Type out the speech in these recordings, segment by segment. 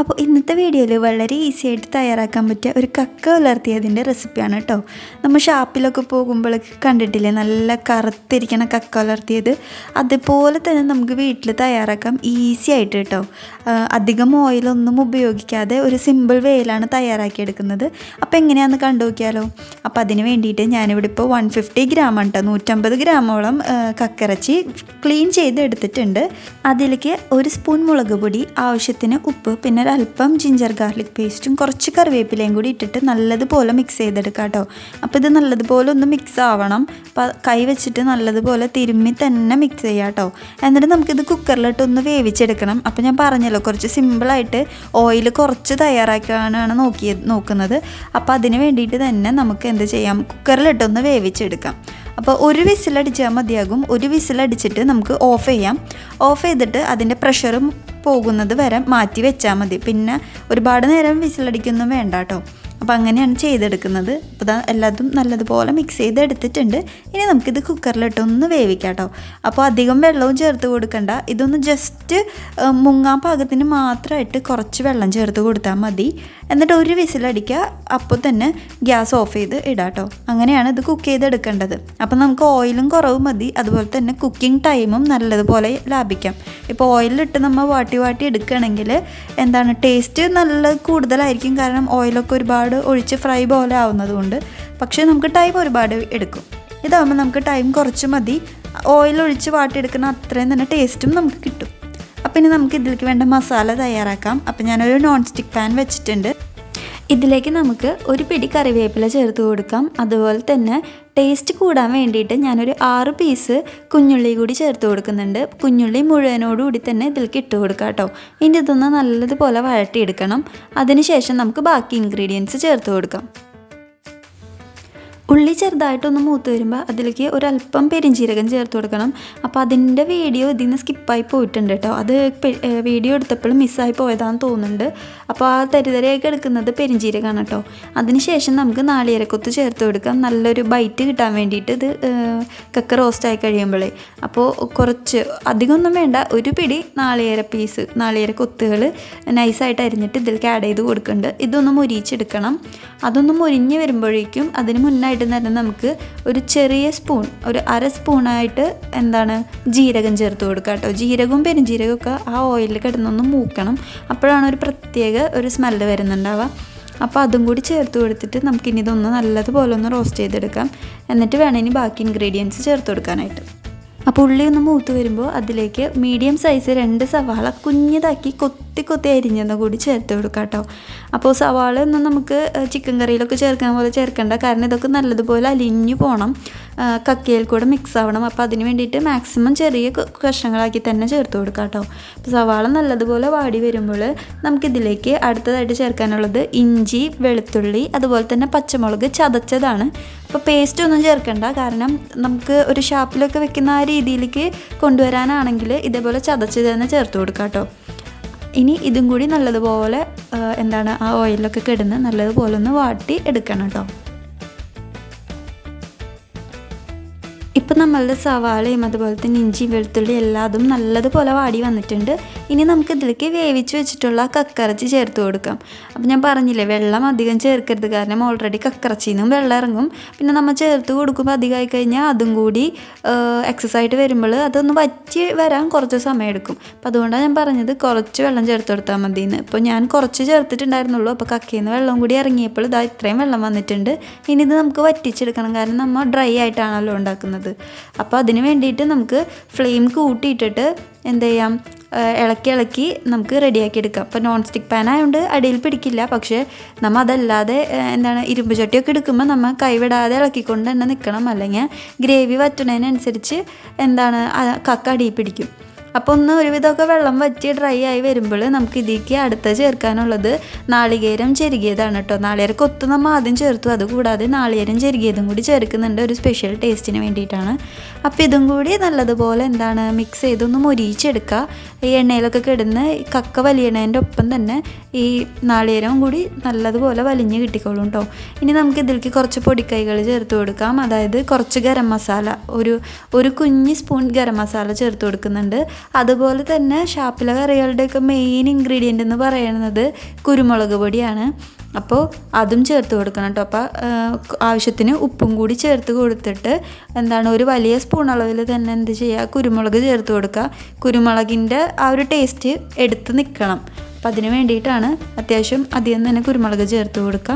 അപ്പോൾ ഇന്നത്തെ വീഡിയോയിൽ വളരെ ഈസി ആയിട്ട് തയ്യാറാക്കാൻ പറ്റിയ ഒരു കക്ക വളർത്തിയതിന്റെ റെസിപ്പിയാണ് കേട്ടോ. നമ്മൾ ഷാപ്പിലൊക്കെ പോകുമ്പോഴൊക്കെ കണ്ടിട്ടില്ലേ നല്ല കറുത്തിരിക്കണ കക്ക വളർത്തിയത് അതുപോലെ തന്നെ നമുക്ക് വീട്ടിൽ തയ്യാറാക്കാം ഈസി ആയിട്ട് കേട്ടോ. അധികം ഓയിലൊന്നും ഉപയോഗിക്കാതെ ഒരു സിമ്പിൾ വേയിലാണ് തയ്യാറാക്കിയെടുക്കുന്നത്. അപ്പോൾ എങ്ങനെയാണെന്ന് കണ്ടു നോക്കിയാലോ അപ്പോൾ അതിന് വേണ്ടിയിട്ട് ഞാനിവിടെ ഇപ്പോൾ വൺ ഫിഫ്റ്റി ഗ്രാം ആണ് കേട്ടോ നൂറ്റമ്പത് ഗ്രാമോളം കക്കിറച്ചി ക്ലീൻ ചെയ്ത് എടുത്തിട്ടുണ്ട് അതിലേക്ക് ഒരു സ്പൂൺ മുളക് പൊടി ആവശ്യത്തിന് ഉപ്പ് പിന്നെ ഒരു അല്പം ജിഞ്ചർ ഗാർലിക് പേസ്റ്റും കുറച്ച് കറിവേപ്പിലയും കൂടി ഇട്ടിട്ട് നല്ലതുപോലെ മിക്സ് ചെയ്തെടുക്കാം കേട്ടോ. അപ്പോൾ ഇത് നല്ലതുപോലെ ഒന്ന് മിക്സ് ആവണം. അപ്പോൾ കൈ വെച്ചിട്ട് നല്ലതുപോലെ തിരുമ്മി തന്നെ മിക്സ് ചെയ്യാം കേട്ടോ. എന്നിട്ട് നമുക്കിത് കുക്കറിലിട്ട് ഒന്ന് വേവിച്ചെടുക്കണം. അപ്പോൾ ഞാൻ പറഞ്ഞല്ലോ കുറച്ച് സിമ്പിളായിട്ട് ഓയിൽ കുറച്ച് തയ്യാറാക്കാനാണ് നോക്കിയത് നോക്കുന്നത്. അപ്പോൾ അതിന് വേണ്ടിയിട്ട് തന്നെ നമുക്ക് എന്ത് ചെയ്യാം? കുക്കറിലിട്ടൊന്ന് വേവിച്ചെടുക്കാം. അപ്പോൾ ഒരു വിസിലടിച്ചാൽ മതിയാകും. ഒരു വിസിലടിച്ചിട്ട് നമുക്ക് ഓഫ് ചെയ്യാം. ഓഫ് ചെയ്തിട്ട് അതിന്റെ പ്രഷറും പോകുന്നത് വരെ മാറ്റി വെച്ചാൽ മതി. പിന്നെ ഒരുപാട് നേരം വിസിലടിക്കൊന്നും വേണ്ട കേട്ടോ. അപ്പോൾ അങ്ങനെയാണ് ചെയ്തെടുക്കുന്നത്. അപ്പോൾ ഇതാ എല്ലാതും നല്ലതുപോലെ മിക്സ് ചെയ്തെടുത്തിട്ടുണ്ട്. ഇനി നമുക്കിത് കുക്കറിലിട്ട് ഒന്ന് വേവിക്കാം കേട്ടോ. അപ്പോൾ അധികം വെള്ളവും ചേർത്ത് കൊടുക്കണ്ട. ഇതൊന്ന് ജസ്റ്റ് മുങ്ങാൻ പാകത്തിന് മാത്രമായിട്ട് കുറച്ച് വെള്ളം ചേർത്ത് കൊടുത്താൽ മതി. എന്നിട്ട് ഒരു വിസിലടിക്കുക. അപ്പോൾ തന്നെ ഗ്യാസ് ഓഫ് ചെയ്ത് ഇടാം കേട്ടോ. അങ്ങനെയാണ് ഇത് കുക്ക് ചെയ്തെടുക്കേണ്ടത്. അപ്പോൾ നമുക്ക് ഓയിലും കുറവ് മതി. അതുപോലെ തന്നെ കുക്കിംഗ് ടൈമും നല്ലതുപോലെ ലാഭിക്കാം. ഇപ്പോൾ ഓയിലിട്ട് നമ്മൾ വാട്ടി വാട്ടി എടുക്കുകയാണെങ്കിൽ എന്താണ് ടേസ്റ്റ് നല്ല കൂടുതലായിരിക്കും. കാരണം ഓയിലൊക്കെ ഒരുപാട് ഒഴിച്ച് ഫ്രൈ പോലെ ആവുന്നതുകൊണ്ട്. പക്ഷേ നമുക്ക് ടൈം ഒരുപാട് എടുക്കും. ഇതാകുമ്പോൾ നമുക്ക് ടൈം കുറച്ച് മതി. ഓയിൽ ഒഴിച്ച് വാട്ടിയെടുക്കുന്ന അത്രയും തന്നെ ടേസ്റ്റും നമുക്ക് കിട്ടും. അപ്പോൾ ഇനി നമുക്ക് ഇതിലേക്ക് വേണ്ട മസാല തയ്യാറാക്കാം. അപ്പോൾ ഞാനൊരു നോൺ സ്റ്റിക്ക് പാൻ വെച്ചിട്ടുണ്ട്. ഇതിലേക്ക് നമുക്ക് ഒരു പിടി കറിവേപ്പില ചേർത്ത് കൊടുക്കാം. അതുപോലെ തന്നെ ടേസ്റ്റ് കൂടാൻ വേണ്ടിയിട്ട് ഞാനൊരു ആറ് പീസ് കുഞ്ഞുള്ളി കൂടി ചേർത്ത് കൊടുക്കുന്നുണ്ട്. കുഞ്ഞുള്ളി മുഴുവനോടുകൂടി തന്നെ ഇതിലേക്ക് ഇട്ട് കൊടുക്കാം കേട്ടോ. ഇനി ഇതൊന്ന് നല്ലതുപോലെ വഴട്ടിയെടുക്കണം അതിനുശേഷം നമുക്ക് ബാക്കി ഇൻഗ്രീഡിയൻസ് ചേർത്ത് കൊടുക്കാം. ഉള്ളി ചെറുതായിട്ടൊന്ന് മൂത്ത് വരുമ്പോൾ അതിലേക്ക് ഒരല്പം പെരിഞ്ചീരകം ചേർത്ത് കൊടുക്കണം. അപ്പോൾ അതിന്റെ വീഡിയോ ഇതിൽ നിന്ന് സ്കിപ്പായി പോയിട്ടുണ്ട് കേട്ടോ. അത് വീഡിയോ എടുത്തപ്പോഴും മിസ്സായി പോയതാണെന്ന് തോന്നുന്നുണ്ട്. അപ്പോൾ ആ തരിതരയൊക്കെ എടുക്കുന്നത് പെരിഞ്ചീരകമാണ് കേട്ടോ. അതിനുശേഷം നമുക്ക് നാളികേരക്കൊത്ത് ചേർത്ത് കൊടുക്കാം. നല്ലൊരു ബൈറ്റ് കിട്ടാൻ വേണ്ടിയിട്ട് ഇത് കക്ക റോസ്റ്റായി കഴിയുമ്പോഴേ അപ്പോൾ കുറച്ച് അധികമൊന്നും വേണ്ട. ഒരു പിടി നാളികേര പീസ് നാളികേര കൊത്തുകൾ നൈസായിട്ട് അരിഞ്ഞിട്ട് ഇതിലേക്ക് ആഡ് ചെയ്ത് കൊടുക്കുന്നുണ്ട്. ഇതൊന്ന് മുരിച്ചെടുക്കണം അതൊന്ന് മുരിഞ്ഞ് വരുമ്പോഴേക്കും അതിന് മുന്നായിട്ട് തന്നെ നമുക്ക് ഒരു ചെറിയ സ്പൂൺ ഒരു അര സ്പൂണായിട്ട് എന്താണ് ജീരകം ചേർത്ത് കൊടുക്കുക കേട്ടോ. ജീരകവും പെരുംജീരകവും ഒക്കെ ആ ഓയിലിൽ കിടന്നൊന്ന് മൂക്കണം. അപ്പോഴാണ് ഒരു പ്രത്യേക ഒരു സ്മെല്ല് വരുന്നുണ്ടാവുക. അപ്പോൾ അതും കൂടി ചേർത്ത് കൊടുത്തിട്ട് നമുക്കിനി ഇതൊന്ന് നല്ലതുപോലെ ഒന്ന് റോസ്റ്റ് ചെയ്തെടുക്കാം. എന്നിട്ട് വേണം ഇനി ബാക്കി ഇൻഗ്രീഡിയൻസ് ചേർത്ത് കൊടുക്കാനായിട്ട്. അപ്പോൾ ഉള്ളി ഒന്ന് മൂത്ത് വരുമ്പോൾ അതിലേക്ക് മീഡിയം സൈസ് രണ്ട് സവാള കുഞ്ഞതാക്കി കൊത്തി കൊത്തി അരിഞ്ഞെന്ന് കൂടി ചേർത്ത് കൊടുക്കാം കേട്ടോ. അപ്പോൾ സവാള ഒന്നും നമുക്ക് ചിക്കൻ കറിയിലൊക്കെ ചേർക്കാൻ പോലെ ചേർക്കണ്ട. കാരണം ഇതൊക്കെ നല്ലതുപോലെ അലിഞ്ഞു പോകണം കക്കയിൽ കൂടെ മിക്സ് ആവണം. അപ്പോൾ അതിന് വേണ്ടിയിട്ട് മാക്സിമം ചെറിയ കഷ്ണങ്ങളാക്കി തന്നെ ചേർത്ത് കൊടുക്കാം കേട്ടോ. അപ്പോൾ സവാള നല്ലതുപോലെ വാടി വരുമ്പോൾ നമുക്കിതിലേക്ക് അടുത്തതായിട്ട് ചേർക്കാനുള്ളത് ഇഞ്ചി വെളുത്തുള്ളി അതുപോലെ തന്നെ പച്ചമുളക് ചതച്ചതാണ്. അപ്പോൾ പേസ്റ്റ് ഒന്നും ചേർക്കണ്ട. കാരണം നമുക്ക് ഒരു ഷാപ്പിലൊക്കെ വെക്കുന്ന ആ രീതിയിലേക്ക് കൊണ്ടുവരാനാണെങ്കിൽ ഇതേപോലെ ചതച്ച് തന്നെ ചേർത്ത് കൊടുക്കാം കേട്ടോ. ഇനി ഇതും കൂടി നല്ലതുപോലെ എന്താണ് ആ ഓയിലൊക്കെ കിടന്ന് നല്ലതുപോലെ ഒന്ന് വാട്ടി എടുക്കണം കേട്ടോ. നമ്മളുടെ സവാളയും അതുപോലെ തന്നെ ഇഞ്ചി വെളുത്തുള്ളി എല്ലാതും നല്ലതുപോലെ വാടി വന്നിട്ടുണ്ട്. ഇനി നമുക്ക് ഇതിലേക്ക് വേവിച്ച് വെച്ചിട്ടുള്ള കക്കറച്ചി ചേർത്ത് കൊടുക്കാം. അപ്പം ഞാൻ പറഞ്ഞില്ലേ വെള്ളം അധികം ചേർക്കരുത്. കാരണം ഓൾറെഡി കക്കറച്ചിയിൽ നിന്നും വെള്ളം ഇറങ്ങും. പിന്നെ നമ്മൾ ചേർത്ത് കൊടുക്കുമ്പോൾ അധികമായി കഴിഞ്ഞാൽ അതും കൂടി എക്സസ് ആയിട്ട് വരുമ്പോൾ അതൊന്ന് വറ്റി വരാൻ കുറച്ച് സമയം എടുക്കും. അപ്പം അതുകൊണ്ടാണ് ഞാൻ പറഞ്ഞത് കുറച്ച് വെള്ളം ചേർത്ത് കൊടുത്താൽ മതി എന്ന് ഇപ്പോൾ ഞാൻ കുറച്ച് ചേർത്തിട്ടുണ്ടായിരുന്നുള്ളൂ. അപ്പോൾ കക്കയിൽ നിന്ന് വെള്ളം കൂടി ഇറങ്ങിയപ്പോൾ ഇതാ ഇത്രയും വെള്ളം വന്നിട്ടുണ്ട്. ഇനി ഇത് നമുക്ക് വറ്റിച്ചെടുക്കണം. കാരണം നമ്മൾ ഡ്രൈ ആയിട്ടാണല്ലോ ഉണ്ടാക്കുന്നത്. അപ്പോൾ അതിന് വേണ്ടിയിട്ട് നമുക്ക് ഫ്ലെയിം കൂട്ടിയിട്ടിട്ട് എന്ത് ചെയ്യാം? ഇളക്കി ഇളക്കി നമുക്ക് റെഡിയാക്കി എടുക്കാം. അപ്പോൾ നോൺ സ്റ്റിക്ക് പാൻ ആയതുകൊണ്ട് അടിയിൽ പിടിക്കില്ല. പക്ഷേ നമ്മൾ അതല്ലാതെ എന്താണ് ഇരുമ്പ് ചട്ടിയൊക്കെ എടുക്കുമ്പോൾ നമ്മൾ കൈവിടാതെ ഇളക്കിക്കൊണ്ട് തന്നെ നിൽക്കണം അല്ലെങ്കിൽ ഗ്രേവി വറ്റുന്നതിനനുസരിച്ച് എന്താണ് കക്ക അടിയിൽ പിടിക്കും. അപ്പോൾ ഒന്ന് ഒരുവിധമൊക്കെ വെള്ളം വറ്റി ഡ്രൈ ആയി വരുമ്പോൾ നമുക്ക് ഇതിലേക്ക് അടുത്ത ചേർക്കാനുള്ളത് നാളികേരം ചെരുകിയതാണ് കേട്ടോ നാളികേരം കൊത്ത് നമ്മൾ ആദ്യം ചേർത്തു. അതുകൂടാതെ നാളികേരം ചെരുകിയതും കൂടി ചേർക്കുന്നുണ്ട്. ഒരു സ്പെഷ്യൽ ടേസ്റ്റിന് വേണ്ടിയിട്ടാണ്. അപ്പോൾ ഇതും കൂടി നല്ലതുപോലെ എന്താണ് മിക്സ് ചെയ്തൊന്ന് മൊരിയിച്ചെടുക്കുക. ഈ എണ്ണയിലൊക്കെ കിടന്ന് കക്ക വലിയണേന്റെ ഒപ്പം തന്നെ ഈ നാളികേരവും കൂടി നല്ലതുപോലെ വലിഞ്ഞ് കിട്ടിക്കോളും കേട്ടോ ഇനി നമുക്ക് ഇതിലേക്ക് കുറച്ച് പൊടിക്കൈകൾ ചേർത്ത് കൊടുക്കാം. അതായത് കുറച്ച് ഗരം മസാല. ഒരു ഒരു കുഞ്ഞ് സ്പൂൺ ഗരം മസാല ചേർത്ത് കൊടുക്കുന്നുണ്ട്. അതുപോലെ തന്നെ ഷാപ്പിലെ കറികളുടെയൊക്കെ മെയിൻ ഇൻഗ്രീഡിയന്റ് എന്ന് പറയുന്നത് കുരുമുളക് പൊടിയാണ്. അപ്പോൾ അതും ചേർത്ത് കൊടുക്കണം കേട്ടോ അപ്പോൾ ആവശ്യത്തിന് ഉപ്പും കൂടി ചേർത്ത് കൊടുത്തിട്ട് എന്താണ് ഒരു വലിയ സ്പൂൺ അളവിൽ തന്നെ എന്ത് ചെയ്യുക കുരുമുളക് ചേർത്ത് കൊടുക്കുക. കുരുമുളകിന്റെ ആ ഒരു ടേസ്റ്റ് എടുത്ത് നിൽക്കണം അപ്പം അതിന് വേണ്ടിയിട്ടാണ് അത്യാവശ്യം അധികം തന്നെ കുരുമുളക് ചേർത്ത് കൊടുക്കുക.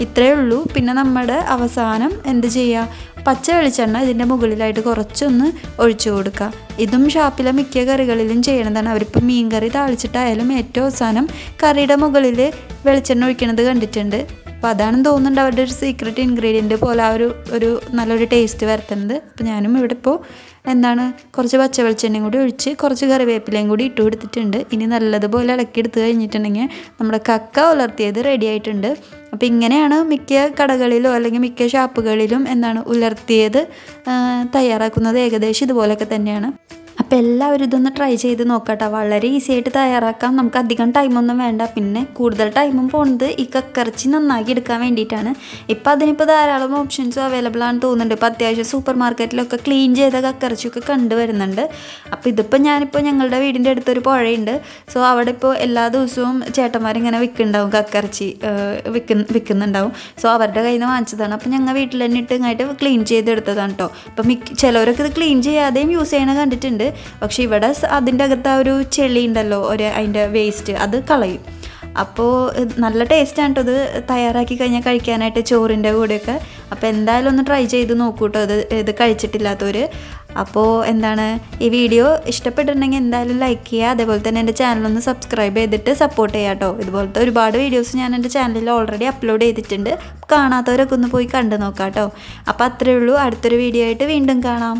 ഇത്രയേ ഉള്ളൂ. പിന്നെ നമ്മുടെ അവസാനം എന്ത് ചെയ്യുക? പച്ച വെളിച്ചെണ്ണ ഇതിന്റെ മുകളിലായിട്ട് കുറച്ചൊന്ന് ഒഴിച്ചു കൊടുക്കുക. ഇതും ഷാപ്പിലെ മിക്ക കറികളിലും ചെയ്യണതാണ്. അവരിപ്പോൾ മീൻ കറി താളിച്ചിട്ടായാലും ഏറ്റവും അവസാനം കറിയുടെ മുകളിൽ വെളിച്ചെണ്ണ ഒഴിക്കണത് കണ്ടിട്ടുണ്ട്. അപ്പോൾ അതാണ് തോന്നുന്നുണ്ട് അവരുടെ ഒരു സീക്രട്ട് ഇൻഗ്രീഡിയന്റ് പോലെ ആ ഒരു ഒരു നല്ലൊരു ടേസ്റ്റ് വരുത്തുന്നത്. അപ്പോൾ ഞാനും ഇവിടെ ഇപ്പോൾ എന്താണ്? കുറച്ച് പച്ച വെളിച്ചെണ്ണയും കൂടി ഒഴിച്ച് കുറച്ച് കറിവേപ്പിലയും കൂടി ഇട്ട് കൊടുത്തിട്ടുണ്ട് ഇനി നല്ലതുപോലെ ഇളക്കി എടുത്ത് കഴിഞ്ഞിട്ടുണ്ടെങ്കിൽ നമ്മുടെ കക്ക ഉലർത്തിയത് റെഡി ആയിട്ടുണ്ട്. അപ്പോൾ ഇങ്ങനെയാണ് മിക്ക കടകളിലോ അല്ലെങ്കിൽ മിക്ക ഷാപ്പുകളിലും എന്താണ് ഉലർത്തിയത് തയ്യാറാക്കുന്നത് ഏകദേശം ഇതുപോലെയൊക്കെ തന്നെയാണ്. അപ്പോൾ എല്ലാവരും ഇതൊന്ന് ട്രൈ ചെയ്ത് നോക്കട്ടെ. വളരെ ഈസി ആയിട്ട് തയ്യാറാക്കാം. നമുക്ക് അധികം ടൈമൊന്നും വേണ്ട. പിന്നെ കൂടുതൽ ടൈമും പോകുന്നത് ഈ കക്കറച്ചി നന്നാക്കി എടുക്കാൻ വേണ്ടിയിട്ടാണ്. ഇപ്പം അതിനിപ്പോൾ ധാരാളം ഓപ്ഷൻസും അവൈലബിൾ ആണെന്ന് തോന്നുന്നുണ്ട്. ഇപ്പോൾ അത്യാവശ്യം സൂപ്പർ മാർക്കറ്റിലൊക്കെ ക്ലീൻ ചെയ്ത കക്കറച്ചിയൊക്കെ കണ്ടുവരുന്നുണ്ട്. അപ്പോൾ ഇതിപ്പോൾ ഞാനിപ്പോൾ ഞങ്ങളുടെ വീടിന്റെ അടുത്തൊരു പുഴയുണ്ട്. സോ അവിടെ ഇപ്പോൾ എല്ലാ ദിവസവും ചേട്ടന്മാരിങ്ങനെ വിൽക്കുന്നുണ്ടാവും കക്കറച്ചി വിൽക്ക വിൽക്കുന്നുണ്ടാവും. സോ അവരുടെ കയ്യിൽ നിന്ന് വാങ്ങിച്ചതാണ്. അപ്പോൾ ഞങ്ങൾ വീട്ടിൽ തന്നെ ഇട്ട് ഇങ്ങോട്ട് ക്ലീൻ ചെയ്തെടുത്തതാണ് കേട്ടോ അപ്പോൾ മിക്ക ചിലവരൊക്കെ ഇത് ക്ലീൻ ചെയ്യാതെയും യൂസ് ചെയ്യണ കണ്ടിട്ടുണ്ട്. പക്ഷേ ഇവിടെ അതിന്റെ അകത്ത് ആ ഒരു ചെളി ഉണ്ടല്ലോ ഒരു അതിന്റെ വേസ്റ്റ് അത് കളയും. അപ്പോൾ നല്ല ടേസ്റ്റാണ് ഇത് തയ്യാറാക്കി കഴിഞ്ഞാൽ കഴിക്കാനായിട്ട് ചോറിന്റെ കൂടെയൊക്കെ. അപ്പോൾ എന്തായാലും ഒന്ന് ട്രൈ ചെയ്ത് നോക്കൂ കേട്ടോ ഇത് ഇത് കഴിച്ചിട്ടില്ലാത്തവർ അപ്പോൾ എന്താണ് ഈ വീഡിയോ ഇഷ്ടപ്പെട്ടിട്ടുണ്ടെങ്കിൽ എന്തായാലും ലൈക്ക് ചെയ്യുക. അതേപോലെ തന്നെ എന്റെ ചാനലൊന്ന് സബ്സ്ക്രൈബ് ചെയ്തിട്ട് സപ്പോർട്ട് ചെയ്യാം കേട്ടോ ഇതുപോലത്തെ ഒരുപാട് വീഡിയോസ് ഞാൻ എന്റെ ചാനലിൽ ഓൾറെഡി അപ്ലോഡ് ചെയ്തിട്ടുണ്ട്. കാണാത്തവരൊക്കെ ഒന്ന് പോയി കണ്ടു നോക്കാം കേട്ടോ അപ്പോൾ അത്രയേ ഉള്ളൂ. അടുത്തൊരു വീഡിയോ ആയിട്ട് വീണ്ടും കാണാം.